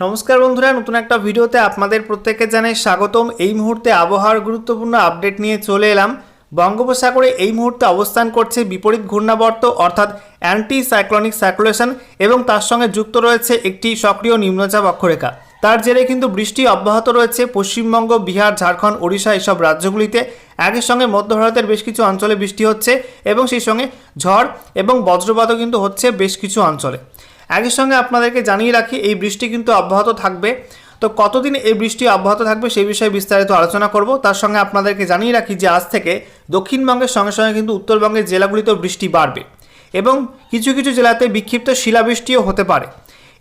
নমস্কার বন্ধুরা, নতুন একটা ভিডিওতে আপনাদের প্রত্যেককে জানাই স্বাগতম। এই মুহূর্তে আবহাওয়ার গুরুত্বপূর্ণ আপডেট নিয়ে চলে এলাম। বঙ্গোপসাগরে এই মুহূর্তে অবস্থান করছে বিপরীত ঘূর্ণাবর্ত, অর্থাৎ অ্যান্টি সাইক্লনিক সার্কুলেশন এবং তার সঙ্গে যুক্ত রয়েছে একটি সক্রিয় নিম্নচাপ অক্ষরেখা। তার জেরে কিন্তু বৃষ্টি অব্যাহত রয়েছে পশ্চিমবঙ্গ, বিহার, ঝাড়খণ্ড, ওড়িশা এসব রাজ্যগুলিতে। একই সঙ্গে মধ্য ভারতের বেশ কিছু অঞ্চলে বৃষ্টি হচ্ছে এবং সেই সঙ্গে ঝড় এবং বজ্রপাতও কিন্তু হচ্ছে বেশ কিছু অঞ্চলে। একই সঙ্গে আপনাদেরকে জানিয়ে রাখি, এই বৃষ্টি কিন্তু অব্যাহত থাকবে। তো কতদিন এই বৃষ্টি অব্যাহত থাকবে সেই বিষয়ে বিস্তারিত আলোচনা করব। তার সঙ্গে আপনাদেরকে জানিয়ে রাখি যে আজ থেকে দক্ষিণবঙ্গের সঙ্গে সঙ্গে কিন্তু উত্তরবঙ্গের জেলাগুলিতেও বৃষ্টি বাড়বে এবং কিছু কিছু জেলাতে বিক্ষিপ্ত শিলাবৃষ্টিও হতে পারে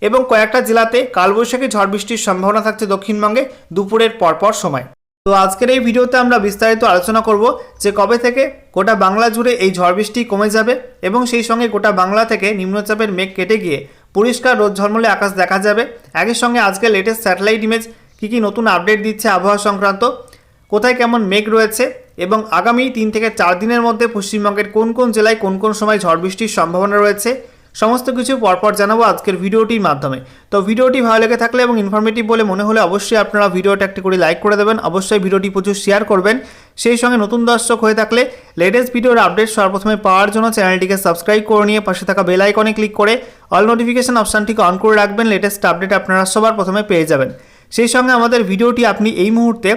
এবং কয়েকটা জেলাতে কালবৈশাখী ঝড় বৃষ্টির সম্ভাবনা থাকছে দক্ষিণবঙ্গে দুপুরের পরপর সময়। তো আজকের এই ভিডিওতে আমরা বিস্তারিত আলোচনা করব যে কবে থেকে গোটা বাংলা জুড়ে এই ঝড় বৃষ্টি কমে যাবে এবং সেই সঙ্গে গোটা বাংলা থেকে নিম্নচাপের মেঘ কেটে গিয়ে পরিষ্কার রোদ ঝলমলে আকাশ দেখা যাবে। একই সঙ্গে আজকে লেটেস্ট স্যাটেলাইট ইমেজ কী কী নতুন আপডেট দিচ্ছে আবহাওয়া সংক্রান্ত? কোথায় কেমন মেঘ রয়েছে? এবং আগামী তিন থেকে চার দিনের মধ্যে পশ্চিমবঙ্গের কোন কোন জেলায় কোন কোন সময় ঝড় বৃষ্টির সম্ভাবনা রয়েছে? সমস্ত কিছু পরপর জানাব আজকের ভিডিওটির মাধ্যমে। তো ভিডিওটি ভালো লেগে থাকলে এবং ইনফরমেটিভ বলে মনে হলে অবশ্যই আপনারা ভিডিওটা একটি করে লাইক করে দেবেন। অবশ্যই ভিডিওটি প্রচুর শেয়ার করবেন। সেই সঙ্গে নতুন দর্শক হয়ে থাকলে লেটেস্ট ভিডিওর আপডেট সর্বপ্রথমে পাওয়ার জন্য চ্যানেলটিকে সাবস্ক্রাইব করে নিয়ে পাশে থাকা বেল আইকনে ক্লিক করে অল নোটিফিকেশন অপশানটিকে অন করে রাখবেন। লেটেস্ট আপডেট আপনারা সবার প্রথমে পেয়ে যাবেন। সেই সঙ্গে আমাদের ভিডিওটি আপনি এই মুহূর্তে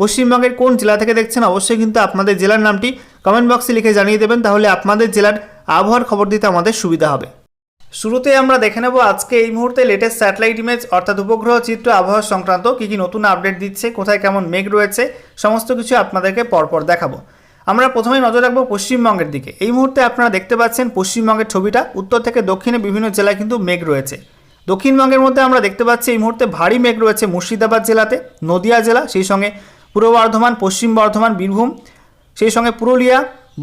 পশ্চিমবঙ্গের কোন জেলা থেকে দেখছেন অবশ্যই কিন্তু আপনাদের জেলার নামটি কমেন্ট বক্সে লিখে জানিয়ে দেবেন। তাহলে আপনাদের জেলার আবহাওয়ার খবর দিতে আমাদের সুবিধা হবে। শুরুতে আমরা দেখে নেব আজকে এই মুহূর্তে লেটেস্ট স্যাটেলাইট ইমেজ অর্থাৎ উপগ্রহ চিত্র আবহাওয়া সংক্রান্ত কী কী নতুন আপডেট দিচ্ছে, কোথায় কেমন মেঘ রয়েছে, সমস্ত কিছু আপনাদেরকে পরপর দেখাবো। আমরা প্রথমেই নজর রাখব পশ্চিমবঙ্গের দিকে। এই মুহূর্তে আপনারা দেখতে পাচ্ছেন পশ্চিমবঙ্গের ছবিটা, উত্তর থেকে দক্ষিণে বিভিন্ন জেলায় কিন্তু মেঘ রয়েছে। দক্ষিণবঙ্গের মধ্যে আমরা দেখতে পাচ্ছি এই মুহূর্তে ভারী মেঘ রয়েছে মুর্শিদাবাদ জেলাতে, নদিয়া জেলা, সেই সঙ্গে পূর্ব বর্ধমান, পশ্চিম বর্ধমান, বীরভূম, সেই সঙ্গে পুরুলিয়া,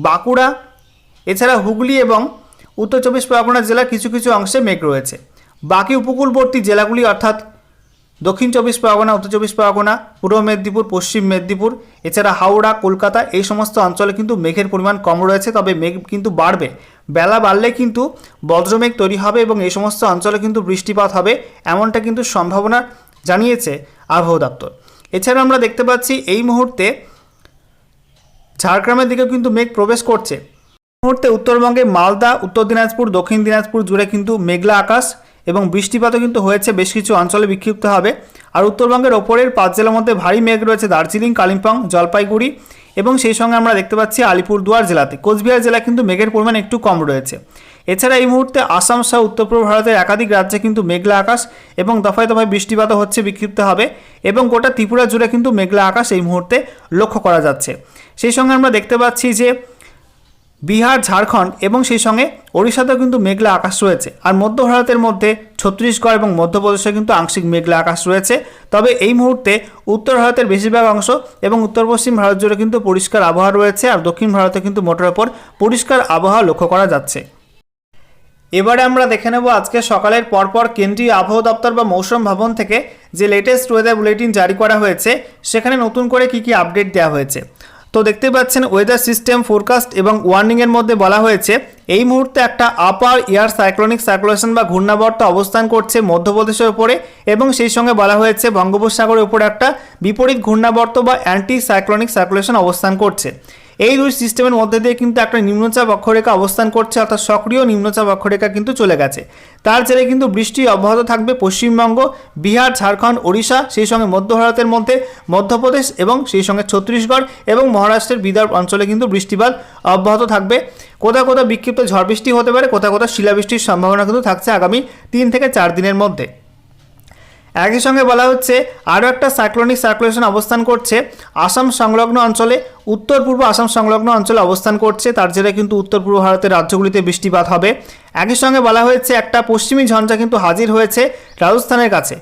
বাঁকুড়া, এছাড়া হুগলি এবং উত্তর চব্বিশ পরগনা জেলার কিছু কিছু অংশে মেঘ রয়েছে। বাকি উপকূলবর্তী জেলাগুলি অর্থাৎ দক্ষিণ চব্বিশ পরগনা, উত্তর চব্বিশ পরগনা, পূর্ব মেদিনীপুর, পশ্চিম মেদিনীপুর, এছাড়া হাওড়া, কলকাতা এই সমস্ত অঞ্চলে কিন্তু মেঘের পরিমাণ কম রয়েছে, তবে মেঘ কিন্তু বাড়বে। বেলা বাড়লে কিন্তু বজ্রমেঘ তৈরি হবে এবং এই সমস্ত অঞ্চলে কিন্তু বৃষ্টিপাত হবে, এমনটা কিন্তু সম্ভাবনা জানিয়েছে আবহাওয়া দপ্তর। এছাড়া আমরা দেখতে পাচ্ছি এই মুহূর্তে ঝাড়গ্রামের দিকেও কিন্তু মেঘ প্রবেশ করছে। মুহূর্তে উত্তরবঙ্গে মালদা, উত্তর দিনাজপুর, দক্ষিণ দিনাজপুর জুড়ে কিন্তু মেঘলা আকাশ এবং বৃষ্টিপাতও কিন্তু হয়েছে, বেশ কিছু অঞ্চলে বিক্ষিপ্ত হবে। আর উত্তরবঙ্গের ওপরের পাঁচ জেলার মধ্যে ভারী মেঘ রয়েছে, দার্জিলিং, কালিম্পং, জলপাইগুড়ি এবং সেই সঙ্গে আমরা দেখতে পাচ্ছি আলিপুরদুয়ার জেলাতে। কোচবিহার জেলা কিন্তু মেঘের পরিমাণ একটু কম রয়েছে। এছাড়া এই মুহূর্তে আসাম সহ উত্তর পূর্ব ভারতের একাধিক রাজ্যে কিন্তু মেঘলা আকাশ এবং দফায় দফায় বৃষ্টিপাতও হচ্ছে, বিক্ষিপ্ত হবে এবং গোটা ত্রিপুরা জুড়ে কিন্তু মেঘলা আকাশ এই মুহূর্তে লক্ষ্য করা যাচ্ছে। সেই সঙ্গে আমরা দেখতে পাচ্ছি যে বিহার, ঝাড়খণ্ড এবং সেই সঙ্গে ওড়িশাতেও কিন্তু মেঘলা আকাশ রয়েছে। আর মধ্য ভারতের মধ্যে ছত্তিশগড় এবং মধ্যপ্রদেশে কিন্তু আংশিক মেঘলা আকাশ রয়েছে। তবে এই মুহূর্তে উত্তর ভারতের বেশিরভাগ অংশ এবং উত্তর পশ্চিম ভারত জুড়ে কিন্তু পরিষ্কার আবহাওয়া রয়েছে আর দক্ষিণ ভারতে কিন্তু মোটের ওপর পরিষ্কার আবহাওয়া লক্ষ্য করা যাচ্ছে। এবারে আমরা দেখে নেব আজকে সকালের পরপর কেন্দ্রীয় আবহাওয়া দপ্তর বা মৌসুম ভবন থেকে যে লেটেস্ট ওয়েদার বুলেটিন জারি করা হয়েছে, সেখানে নতুন করে কি কি আপডেট দেওয়া হয়েছে। তো দেখতে পাচ্ছেন ওয়েদার সিস্টেম ফোরকাস্ট এবং ওয়ার্নিংয়ের মধ্যে বলা হয়েছে, এই মুহূর্তে একটা আপার ইয়ার সাইক্লোনিক সার্কুলেশন বা ঘূর্ণাবর্ত অবস্থান করছে মধ্যপ্রদেশের উপরে এবং সেই সঙ্গে বলা হয়েছে বঙ্গোপসাগরের উপরে একটা বিপরীত ঘূর্ণাবর্ত বা অ্যান্টি সাইক্লোনিক সার্কুলেশন অবস্থান করছে। এই দুই সিস্টেমের মধ্যে দিয়ে কিন্তু একটা নিম্নচাপ অক্ষরেখা অবস্থান করছে, অর্থাৎ সক্রিয় নিম্নচাপ অক্ষরেখা কিন্তু চলে গেছে। তার জেরে কিন্তু বৃষ্টি অব্যাহত থাকবে পশ্চিমবঙ্গ, বিহার, ঝাড়খণ্ড, ওড়িশা, সেই সঙ্গে মধ্য ভারতের মধ্যে, মধ্যপ্রদেশ এবং সেই সঙ্গে ছত্তিশগড় এবং মহারাষ্ট্রের বিদর্ভ অঞ্চলে কিন্তু বৃষ্টিপাত অব্যাহত থাকবে। কোথাও কোথাও বিক্ষিপ্ত ঝড় বৃষ্টি হতে পারে, কোথাও কোথাও শিলাবৃষ্টির সম্ভাবনা কিন্তু থাকছে আগামী তিন থেকে চার দিনের মধ্যে। একই সঙ্গে বলা হচ্ছে, আরও একটা সাইক্লোনিক সার্কুলেশন অবস্থান করছে। আসাম সংলগ্ন অঞ্চলে, উত্তর পূর্ব আসাম সংলগ্ন অঞ্চলে অবস্থান করছে। তার জেরে কিন্তু উত্তর পূর্ব ভারতের রাজ্যগুলিতে বৃষ্টিপাত হবে। একই সঙ্গে বলা হয়েছে, একটা পশ্চিমী ঝঞ্ঝা কিন্তু হাজির হয়েছে রাজস্থানের কাছে।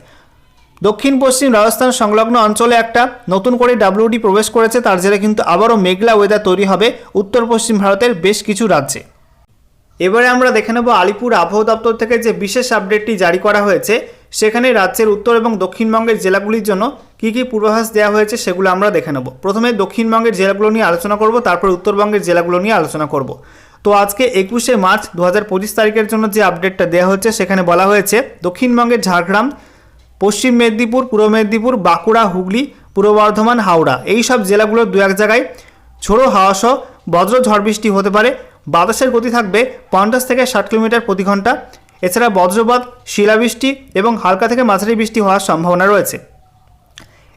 দক্ষিণ পশ্চিম রাজস্থান সংলগ্ন অঞ্চলে একটা নতুন করে ডাব্লিউডি প্রবেশ করেছে। তার জেরে কিন্তু আবারও মেঘলা ওয়েদার তৈরি হবে উত্তর পশ্চিম ভারতের বেশ কিছু রাজ্যে। এবারে আমরা দেখে নেব আলিপুর আবহাওয়া দপ্তর থেকে যে বিশেষ আপডেটটি জারি করা হয়েছে। সেখানে রাজ্যের উত্তর এবং দক্ষিণবঙ্গের জেলাগুলির জন্য কী কী পূর্বাভাস দেওয়া হয়েছে সেগুলো আমরা দেখে নেব। প্রথমে দক্ষিণবঙ্গের জেলাগুলো নিয়ে আলোচনা করব, তারপর উত্তরবঙ্গের জেলাগুলো নিয়ে আলোচনা করব। তো আজকে একুশে মার্চ দু হাজার পঁচিশ তারিখের জন্য যে আপডেটটা দেওয়া হচ্ছে সেখানে বলা হয়েছে, দক্ষিণবঙ্গের ঝাড়গ্রাম, পশ্চিম মেদিনীপুর, পূর্ব মেদিনীপুর, বাঁকুড়া, হুগলি, পূর্ব বর্ধমান, হাওড়া এই সব জেলাগুলোর দু এক জায়গায় ঝোড়ো হাওয়া সহ বজ্র ঝড় বৃষ্টি হতে পারে। বাতাসের গতি থাকবে পঞ্চাশ থেকে ষাট কিলোমিটার প্রতি ঘণ্টা। এছাড়া বজ্রপাত, শিলাবৃষ্টি এবং হালকা থেকে মাঝারি বৃষ্টি হওয়ার সম্ভাবনা রয়েছে।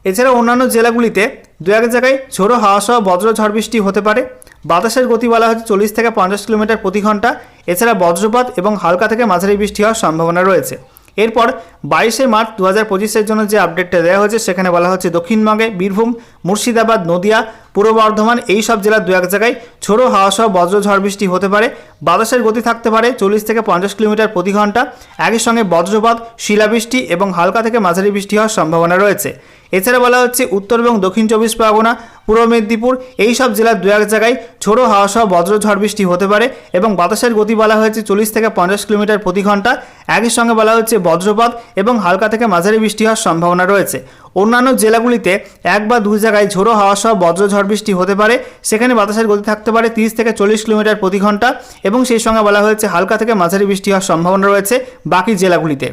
এছাড়া অন্যান্য জেলাগুলিতে দু এক জায়গায় ঝোড়ো হাওয়া সহ বজ্র ঝড় বৃষ্টি হতে পারে। বাতাসের গতি বলা হচ্ছে চল্লিশ থেকে পঞ্চাশ কিলোমিটার প্রতি ঘণ্টা। এছাড়া বজ্রপাত এবং হালকা থেকে মাঝারি বৃষ্টি হওয়ার সম্ভাবনা রয়েছে। এরপর বাইশে মার্চ দু হাজার পঁচিশের জন্য যে আপডেটটা দেওয়া হয়েছে, সেখানে বলা হচ্ছে দক্ষিণবঙ্গে, বীরভূম, মুর্শিদাবাদ, নদিয়া পূর্ব বর্ধমান এই সব জেলার দু এক জায়গায় ছোড়ো হাওয়া সহ বজ্র ঝড় বৃষ্টি হতে পারে। বাতাসের গতি থাকতে পারে চল্লিশ থেকে পঞ্চাশ কিলোমিটার প্রতি ঘণ্টা। একই সঙ্গে বজ্রপাত, শিলাবৃষ্টি এবং হালকা থেকে মাঝারি বৃষ্টি হওয়ার সম্ভাবনা রয়েছে। এছাড়া বলা হচ্ছে উত্তর এবং দক্ষিণ চব্বিশ পরগনা, পূর্ব মেদিনীপুর এই সব জেলার দু এক জায়গায় ছোড়ো হাওয়া সহ বজ্র ঝড় বৃষ্টি হতে পারে এবং বাতাসের গতি বলা হয়েছে চল্লিশ থেকে পঞ্চাশ কিলোমিটার প্রতি ঘণ্টা। একই সঙ্গে বলা হচ্ছে বজ্রপাত এবং হালকা থেকে মাঝারি বৃষ্টি হওয়ার সম্ভাবনা রয়েছে। অন্যান্য জেলাগুলিতে এক বা দুই জায়গায় ঝোড়ো হাওয়া সহ বজ্রঝড় বৃষ্টি হতে পারে। সেখানে বাতাসের গতি থাকতে পারে তিরিশ থেকে চল্লিশ কিলোমিটার প্রতি ঘণ্টা এবং সেই সঙ্গে বলা হয়েছে হালকা থেকে মাঝারি বৃষ্টি হওয়ার সম্ভাবনা রয়েছে বাকি জেলাগুলিতে।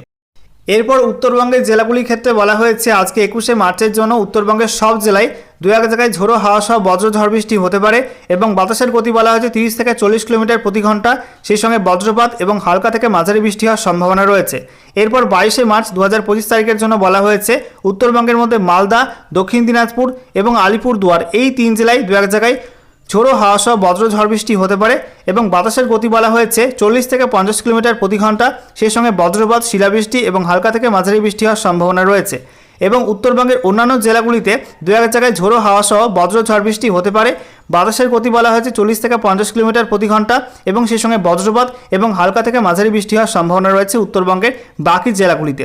এরপর উত্তরবঙ্গের জেলাগুলির ক্ষেত্রে বলা হয়েছে, আজকে একুশে মার্চের জন্য উত্তরবঙ্গের সব জেলায় দু এক জায়গায় ঝোড়ো হাওয়া সহ বজ্র ঝড় বৃষ্টি হতে পারে এবং বাতাসের গতি বলা হয়েছে তিরিশ থেকে চল্লিশ কিলোমিটার প্রতি ঘণ্টা। সেই সঙ্গে বজ্রপাত এবং হালকা থেকে মাঝারি বৃষ্টি হওয়ার সম্ভাবনা রয়েছে। এরপর বাইশে মার্চ দু হাজার পঁচিশ তারিখের জন্য বলা হয়েছে, উত্তরবঙ্গের মধ্যে মালদা, দক্ষিণ দিনাজপুর এবং আলিপুরদুয়ার এই তিন জেলায় দু এক জায়গায় ঝোড়ো হাওয়া সহ বজ্র ঝড় বৃষ্টি হতে পারে এবং বাতাসের গতি বলা হয়েছে চল্লিশ থেকে পঞ্চাশ কিলোমিটার প্রতি ঘণ্টা। সেই সঙ্গে বজ্রপাত, শিলাবৃষ্টি এবং হালকা থেকে মাঝারি বৃষ্টি হওয়ার সম্ভাবনা রয়েছে। এবং উত্তরবঙ্গের অন্যান্য জেলাগুলিতে দু এক জায়গায় ঝোড়ো হাওয়া সহ বজ্র ঝড় বৃষ্টি হতে পারে। বাতাসের গতি বলা হয়েছে চল্লিশ থেকে পঞ্চাশ কিলোমিটার প্রতি ঘণ্টা এবং সেই সঙ্গে বজ্রপাত এবং হালকা থেকে মাঝারি বৃষ্টি হওয়ার সম্ভাবনা রয়েছে উত্তরবঙ্গের বাকি জেলাগুলিতে।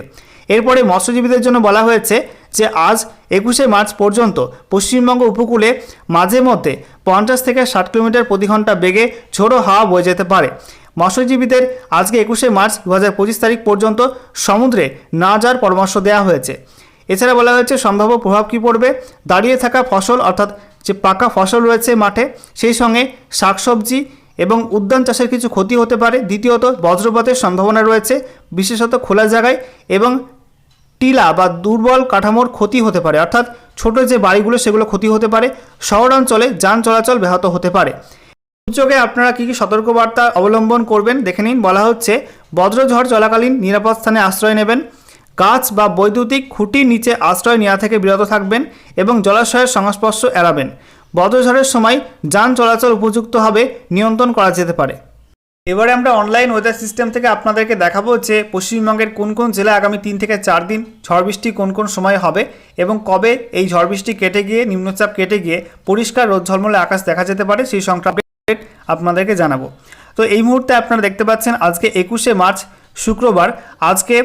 এরপরে মৎস্যজীবীদের জন্য বলা হয়েছে যে আজ একুশে মার্চ পর্যন্ত পশ্চিমবঙ্গ উপকূলে মাঝে মধ্যে পঞ্চাশ থেকে ষাট কিলোমিটার প্রতি ঘণ্টা বেগে ঝোড়ো হাওয়া বয়ে যেতে পারে। মৎস্যজীবীদের আজকে একুশে মার্চ দু হাজার পঁচিশ তারিখ পর্যন্ত সমুদ্রে না যাওয়ার পরামর্শ দেওয়া হয়েছে। এছাড়া বলা হয়েছে, সম্ভাব্য প্রভাব কী পড়বে? দাঁড়িয়ে থাকা ফসল, অর্থাৎ যে পাকা ফসল রয়েছে মাঠে, সেই সঙ্গে শাকসবজি এবং উদ্যান চাষের কিছু ক্ষতি হতে পারে। দ্বিতীয়ত, বজ্রপাতের সম্ভাবনা রয়েছে, বিশেষত খোলা জায়গায় এবং টিলা বা দুর্বল কাঠামোর ক্ষতি হতে পারে। অর্থাৎ ছোট যে বাড়িগুলো, সেগুলো ক্ষতি হতে পারে। শহরাঞ্চলে যান চলাচল ব্যাহত হতে পারে। দুর্যোগে আপনারা কী কী সতর্কবার্তা অবলম্বন করবেন দেখে নিন। বলা হচ্ছে, বজ্রঝড় চলাকালীন নিরাপদ স্থানে আশ্রয় নেবেন। গাছ বা বৈদ্যুতিক খুঁটির নিচে আশ্রয় নেওয়া থেকে বিরত থাকবেন এবং জলাশয়ের সংস্পর্শ এড়াবেন। বজ্রঝড়ের সময় যান চলাচল উপযুক্তভাবে নিয়ন্ত্রণ করা যেতে পারে। এবারে আমরা অনলাইন ওয়েদার সিস্টেম থেকে আপনাদেরকে দেখাবো যে পশ্চিমবঙ্গের কোন কোন জেলায় আগামী তিন থেকে চার দিন ঝড় বৃষ্টি কোন কোন সময় হবে এবং কবে এই ঝড় বৃষ্টি কেটে গিয়ে, নিম্নচাপ কেটে গিয়ে পরিষ্কার রোদ ঝলমলে আকাশ দেখা যেতে পারে, সেই সংক্রান্ত আপনাদেরকে জানাব। তো এই মুহূর্তে আপনারা দেখতে পাচ্ছেন আজকে একুশে মার্চ, শুক্রবার। আজকে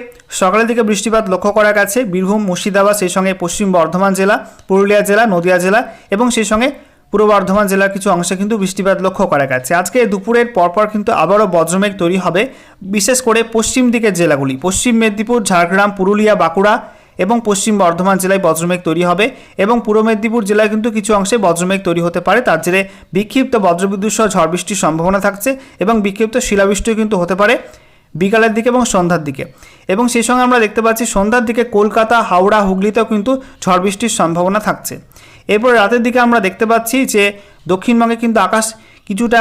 সকালের দিকে বৃষ্টিপাত লক্ষ্য করা গেছে। বীরভূম, মুর্শিদাবাদ, সেই সঙ্গে পশ্চিম বর্ধমান জেলা, পুরুলিয়া জেলা, নদিয়া জেলা এবং সেই সঙ্গে পূর্ব বর্ধমান জেলার কিছু অংশে কিন্তু বৃষ্টিপাত লক্ষ্য করা গেছে। আজকে দুপুরের পরপর কিন্তু আবারও বজ্রমেঘ তৈরি হবে, বিশেষ করে পশ্চিম দিকের জেলাগুলি। পশ্চিম মেদিনীপুর, ঝাড়গ্রাম, পুরুলিয়া, বাঁকুড়া এবং পশ্চিম বর্ধমান জেলায় বজ্রমেঘ তৈরি হবে এবং পূর্ব মেদিনীপুর জেলায় কিন্তু কিছু অংশে বজ্রমেঘ তৈরি হতে পারে। তার জেরে বিক্ষিপ্ত বজ্রবিদ্যুৎ সহ ঝড় বৃষ্টির সম্ভাবনা থাকছে এবং বিক্ষিপ্ত শিলাবৃষ্টিও কিন্তু হতে পারে বিকালের দিকে এবং সন্ধ্যার দিকে। এবং সেই সঙ্গে আমরা দেখতে পাচ্ছি সন্ধ্যার দিকে কলকাতা, হাওড়া, হুগলিতেও কিন্তু ঝড় বৃষ্টির সম্ভাবনা থাকছে। এরপর রাতের দিকে আমরা দেখতে পাচ্ছি যে দক্ষিণবঙ্গে কিন্তু আকাশ কিছুটা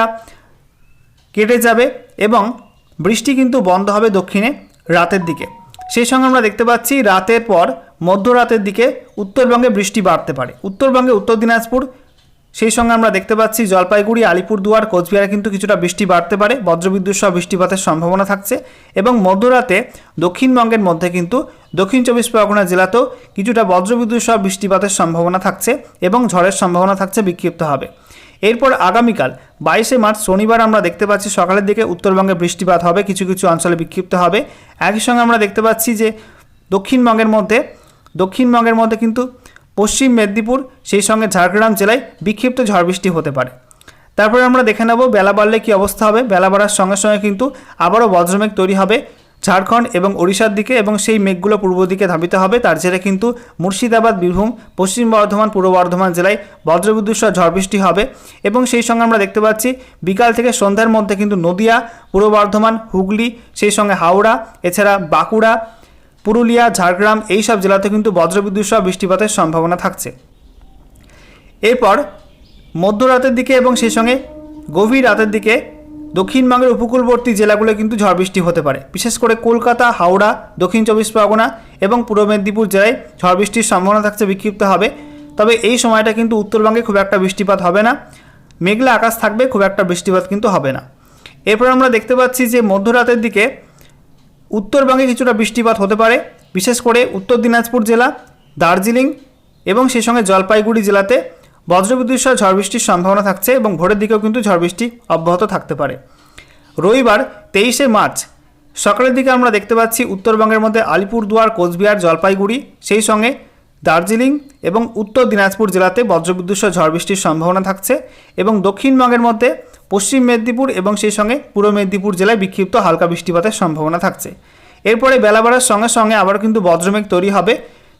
কেটে যাবে এবং বৃষ্টি কিন্তু বন্ধ হবে দক্ষিণে রাতের দিকে। সেই সঙ্গে আমরা দেখতে পাচ্ছি রাতের পর মধ্যরাতের দিকে উত্তরবঙ্গে বৃষ্টি বাড়তে পারে। উত্তরবঙ্গে উত্তর দিনাজপুর সেই সঙ্গে আমরা দেখতে পাচ্ছি জলপাইগুড়ি, আলিপুরদুয়ার, কোচবিহারে কিন্তু কিছুটা বৃষ্টি বাড়তে পারে। বজ্রবিদ্যুৎ সহ বৃষ্টিপাতের সম্ভাবনা থাকছে এবং মধ্যরাতে দক্ষিণবঙ্গের মধ্যে কিন্তু দক্ষিণ চব্বিশ পরগনা জেলাতেও কিছুটা বজ্রবিদ্যুৎ সহ বৃষ্টিপাতের সম্ভাবনা থাকছে এবং ঝড়ের সম্ভাবনা থাকছে বিক্ষিপ্ত হবে এরপর আগামীকাল বাইশে মার্চ শনিবার আমরা দেখতে পাচ্ছি সকালের দিকে উত্তরবঙ্গে বৃষ্টিপাত হবে, কিছু কিছু অঞ্চলে বিক্ষিপ্ত হবে। একই সঙ্গে আমরা দেখতে পাচ্ছি যে দক্ষিণবঙ্গের মধ্যে দক্ষিণবঙ্গের মধ্যে কিন্তু পশ্চিম মেদিনীপুর, সেই সঙ্গে ঝাড়গ্রাম জেলায় বিক্ষিপ্ত ঝড় বৃষ্টি হতে পারে। তারপরে আমরা দেখে নেব বেলা বাড়লে কী অবস্থা হবে। বেলা বাড়ার সঙ্গে সঙ্গে কিন্তু আবারও বজ্রমেঘ তৈরি হবে ঝাড়খণ্ড এবং ওড়িশার দিকে এবং সেই মেঘগুলো পূর্ব দিকে ধাবিত হবে। তার জেরে কিন্তু মুর্শিদাবাদ, বীরভূম, পশ্চিম বর্ধমান, পূর্ব বর্ধমান জেলায় বজ্রবিদ্যুৎ সহ ঝড় বৃষ্টি হবে এবং সেই সঙ্গে আমরা দেখতে পাচ্ছি বিকাল থেকে সন্ধ্যার মধ্যে কিন্তু নদিয়া, পূর্ব বর্ধমান, হুগলি, সেই সঙ্গে হাওড়া, এছাড়া বাঁকুড়া পুরুলিয়া, ঝাড়গ্রাম এই সব জেলাতে কিন্তু বজ্রবিদ্যুৎ সহ বৃষ্টিপাতের সম্ভাবনা থাকছে। এরপর মধ্যরাতের দিকে এবং সেই সঙ্গে গভীর রাতের দিকে দক্ষিণবঙ্গের উপকূলবর্তী জেলাগুলো কিন্তু ঝড় বৃষ্টি হতে পারে। বিশেষ করে কলকাতা, হাওড়া, দক্ষিণ চব্বিশ পরগনা এবং পূর্ব মেদিনীপুর জেলায় ঝড় বৃষ্টির সম্ভাবনা থাকছে বিক্ষিপ্ত হবে তবে এই সময়টা কিন্তু উত্তরবঙ্গে খুব একটা বৃষ্টিপাত হবে না। মেঘলা আকাশ থাকবে, খুব একটা বৃষ্টিপাত কিন্তু হবে না। এরপর আমরা দেখতে পাচ্ছি যে মধ্যরাতের দিকে উত্তরবঙ্গে কিছুটা বৃষ্টিপাত হতে পারে, বিশেষ করে উত্তর দিনাজপুর জেলা, দার্জিলিং এবং সেই সঙ্গে জলপাইগুড়ি জেলাতে বজ্রবিদ্যুৎ সহ ঝড় বৃষ্টির সম্ভাবনা থাকছে এবং ভোরের দিকেও কিন্তু ঝড় বৃষ্টি অব্যাহত থাকতে পারে। রবিবার তেইশে মার্চ, সকালের দিকে আমরা দেখতে পাচ্ছি উত্তরবঙ্গের মধ্যে আলিপুরদুয়ার, কোচবিহার, জলপাইগুড়ি, সেই সঙ্গে দার্জিলিং এবং উত্তর দিনাজপুর জেলাতে বজ্রবিদ্যুৎ সহ ঝড় বৃষ্টির সম্ভাবনা থাকছে এবং দক্ষিণবঙ্গের মধ্যে পশ্চিম মেদিনীপুর এবং সেই সঙ্গে পূর্ব মেদিনীপুর জেলায় বিক্ষিপ্ত হালকা বৃষ্টিপাতের সম্ভাবনা থাকছে। এরপরে বেলা বাড়ার সঙ্গে সঙ্গে আবার কিন্তু বজ্রমেঘ তৈরি হবে,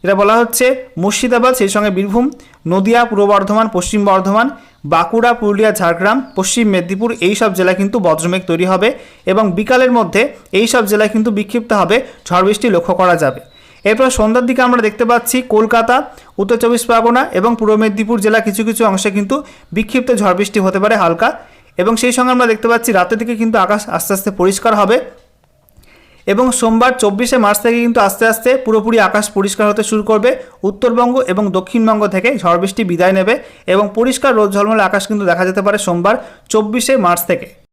যেটা বলা হচ্ছে মুর্শিদাবাদ, সেই সঙ্গে বীরভূম, নদিয়া, পূর্ব বর্ধমান, পশ্চিম বর্ধমান, বাঁকুড়া, পুরুলিয়া, ঝাড়গ্রাম, পশ্চিম মেদিনীপুর এই সব জেলায় কিন্তু বজ্রমেঘ তৈরি হবে এবং বিকালের মধ্যে এই সব জেলায় কিন্তু বিক্ষিপ্ত হবে ঝড় বৃষ্টি লক্ষ্য করা যাবে। এরপর সন্ধ্যার দিকে আমরা দেখতে পাচ্ছি কলকাতা, উত্তর চব্বিশ পরগনা এবং পূর্ব মেদিনীপুর জেলা কিছু কিছু অংশে কিন্তু বিক্ষিপ্ত ঝড় বৃষ্টি হতে পারে হালকা। এবং সেই সঙ্গে আমরা দেখতে পাচ্ছি রাতের দিকে কিন্তু আকাশ আস্তে আস্তে পরিষ্কার হবে এবং সোমবার চব্বিশে মার্চ থেকে কিন্তু আস্তে আস্তে পুরোপুরি আকাশ পরিষ্কার হতে শুরু করবে। উত্তরবঙ্গ এবং দক্ষিণবঙ্গ থেকে ঝড় বৃষ্টি বিদায় নেবে এবং পরিষ্কার রোদ ঝলমলে আকাশ কিন্তু দেখা যেতে পারে সোমবার চব্বিশে মার্চ থেকে।